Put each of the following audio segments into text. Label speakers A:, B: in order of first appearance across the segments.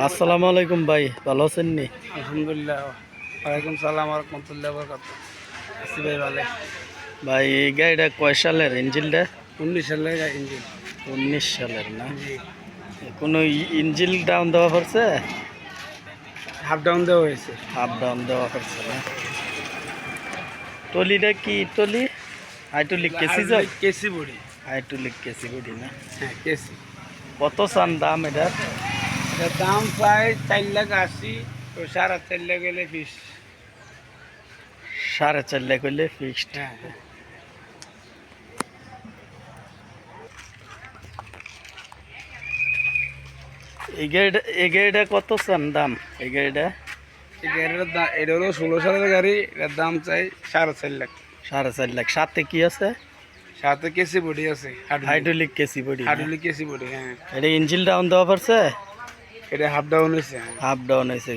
A: আসসালামু আলাইকুম ভাই ভালো আছেন নি?
B: আলহামদুলিল্লাহ ওয়ালাইকুম সালাম রহমতুল্লাহ বরকাত আসি ভাই ভালো।
A: ভাই এই গাড়িটা কয় সালের ইঞ্জিনটা?
B: উনিশ সালের ইঞ্জিন।
A: উনিশ সালের না? কোনো ইঞ্জিন ডাউন দেওয়া পড়ছে
B: হাফ ডাউন দেওয়া হয়েছে।
A: হাফ ডাউন দেওয়া পড়ছে না? টলিটা কি টলি? হাইটুলিক কেসি যাও
B: কেসি বডি।
A: হাইটুলিক কেসি বডি না?
B: হ্যাঁ কেসি।
A: কত চান দাম এটা
B: দাম প্রায় চার লাখ আশি তো সাড়ে চার লাখ গেলে বিশ
A: সাড়ে চার লাখ হইলে ফিক্সড
B: হ্যাঁ হ্যাঁ।
A: এই গাড়িটা কত চান দাম? এই
B: দাম এটা হলো ষোলো সালের গাড়ি এটার দাম চাই সাড়ে চার লাখ।
A: সাড়ে চার লাখ। সাথে কি আছে?
B: সাথে কেসি বডি আছে
A: হাইড্রোলিক কেসি বডি
B: হাডুলি কেসি বডি হ্যাঁ।
A: এটা ইঞ্জিন ডাউন দেওয়া পড়ছে?
B: এটা হাফ ডাউন হয়েছে হ্যাঁ।
A: হাফ ডাউন হয়েছে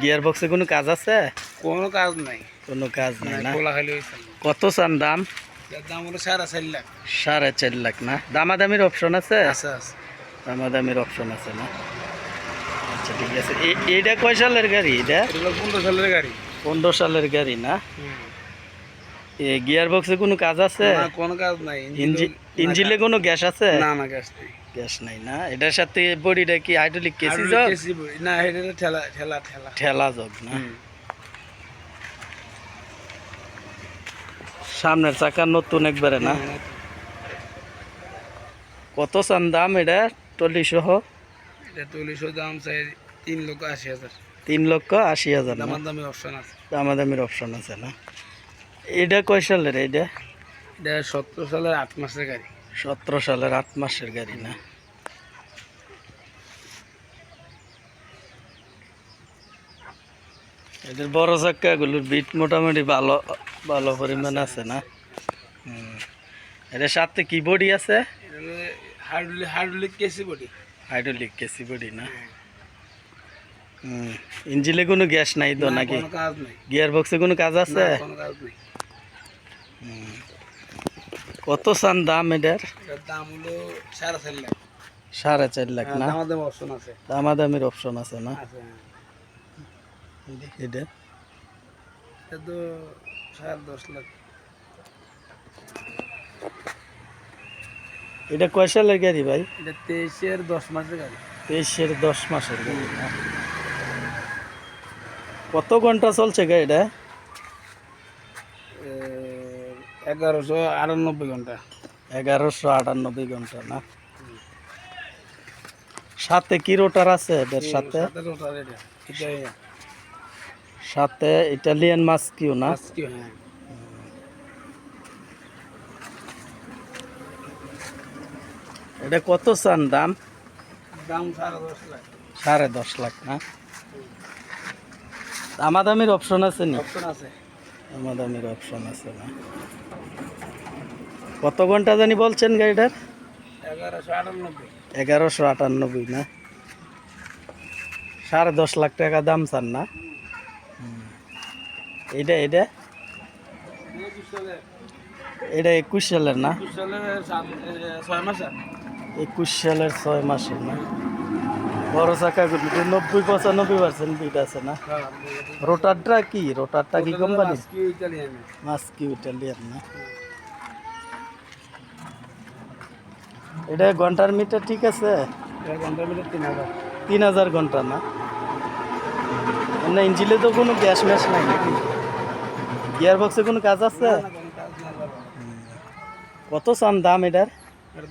A: গিয়ার বক্সে কোনো কাজ আছে?
B: কোনো কাজ নাই।
A: কোনো কাজ নেই না?
B: খালি হয়েছে
A: কত চান দাম?
B: দাম হলো সাড়ে চার লাখ।
A: সাড়ে চার লাখ না? দামাদামির অপশন আছে? দামাদামির অপশন আছে না? আচ্ছা ঠিক আছে। এইটা কয় সালের গাড়ি এটা?
B: পনেরো সালের গাড়ি।
A: পনেরো সালের গাড়ি না? এ গিয়ার বক্সে কোনো কাজ আছে?
B: কোনো কাজ নাই।
A: ইঞ্জিন ইঞ্জিনে কোনো গ্যাস আছে?
B: না না গ্যাস নেই।
A: গ্যাস নাই না? এটার সাথে বডিটা কি হাইড্রোলিক কেসি জগ
B: না এটা ঠেলা ঠেলা ঠেলা।
A: ঠেলা জগ না? সামনের চাকা নতুন একবারে না?
B: হ্যাঁ,
A: কত চান দাম এটা? টলি সহ
B: এটা চল্লিশশো দাম চাই তিন লক্ষ আশি হাজার।
A: তিন লক্ষ আশি হাজার
B: দামার দামি অপশন আছে।
A: দামাদামির অপশন আছে না? এটা কয় সালের এটা?
B: এটা সত্তর সালের আট মাসের গাড়ি।
A: সতেরো সালের আট মাসের গাড়ি না। এদের বড় চাক্কাগুলোর বিট মোটামুটি ভালো ভালো পরিমাণ আছে না। এটার সাথে কি বডি আছে?
B: Hardly KC body.
A: Hydraulic KC body না? হুম। ইঞ্জিনে কোনো গ্যাস নাই তো নাকি? গিয়ার বক্সে কোনো কাজ আছে
B: না, কোনো কাজ নেই
A: হুম। কত চান দাম এটার?
B: দাম হলো সাড়ে চার লাখ।
A: সাড়ে চার লাখ না?
B: দামার দামি অপশন আছে।
A: দামাদামির অপশন আছে না?
B: হ্যাঁ।
A: এটা
B: তো সাড়ে দশ লাখ।
A: এটা কয় সালের গাড়ি ভাই?
B: এটা তেইশের দশ মাসের গাড়ি।
A: তেইশের দশ মাসের গাড়ি না? কত ঘণ্টা চলছে গাড়িটা?
B: এগারোশো আটানব্বই ঘণ্টা।
A: এগারোশো আটানব্বই ঘণ্টা না? সাথে কি রোটার আছে এদের সাথে?
B: সাথে
A: ইটালিয়ান মাছ কিউ না
B: হ্যাঁ।
A: এটা কত চান দাম?
B: দাম সাড়ে দশ লাখ।
A: সাড়ে দশ লাখ না? দামাদামির অপশন আছে নি?
B: অপশন আছে।
A: দামাদামির অপশন আছে না? কত ঘণ্টা জানি বলছেন গাড়িটার?
B: এগারোশো আটানব্বই।
A: না? সাড়ে দশ লাখ টাকা দাম চান না? এটা
B: একুশ
A: এটা একুশ সালের না?
B: একুশ
A: সালের ছয় মাসের না? বড় চাকাগুলো নব্বই পঁচানব্বই পার্সেন্ট বিট আছে না? রোটারটা কি? রোটারটা কি কোম্পানি মাস্কি ইটালিয়ান না? এটা ঘণ্টার মিটার ঠিক আছে?
B: তিন হাজার।
A: তিন হাজার ঘণ্টা না? না ইঞ্জিলে তো কোনো গ্যাস ম্যাস নাই গিয়ার বক্সে কোনো কাজ আছে। কত চান দাম এটার?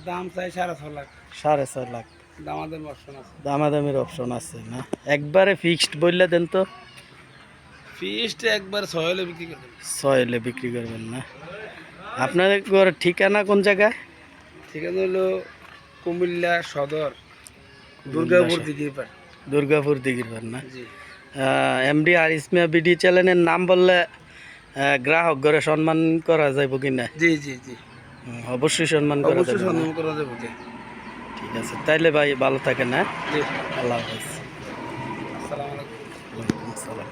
B: দাম চাই সাড়ে ছ লাখ।
A: সাড়ে ছয় লাখ।
B: দামাদের অপশন আছে।
A: দামাদামির অপশন আছে না? একবারে ফিক্সড বললে দেন তো।
B: ফিক্সড একবার ছয় হলে বিক্রি করবেন
A: ছয় হলে বিক্রি করবেন না। আপনাদের ঘরের ঠিকানা কোন জায়গায়?
B: ঠিকানা হলো কুমিল্লা সদর দুর্গাপুর দিঘিরপাড়।
A: দুর্গাপুর দিঘিরপাড় না? এমডি আর ইসমিয়া বিডি চ্যানেলের নাম বললে গ্রাহক ঘরে সম্মান করা যাইব কি না?
B: জি জি জি।
A: অবশ্যই সম্মান করা
B: অবশ্যই সম্মান করা যাবে
A: ঠিক আছে তাইলে ভাই ভালো থাকেন হ্যাঁ? আল্লাহ হাফেজ। আসসালামু আলাইকুম। আসসালাম।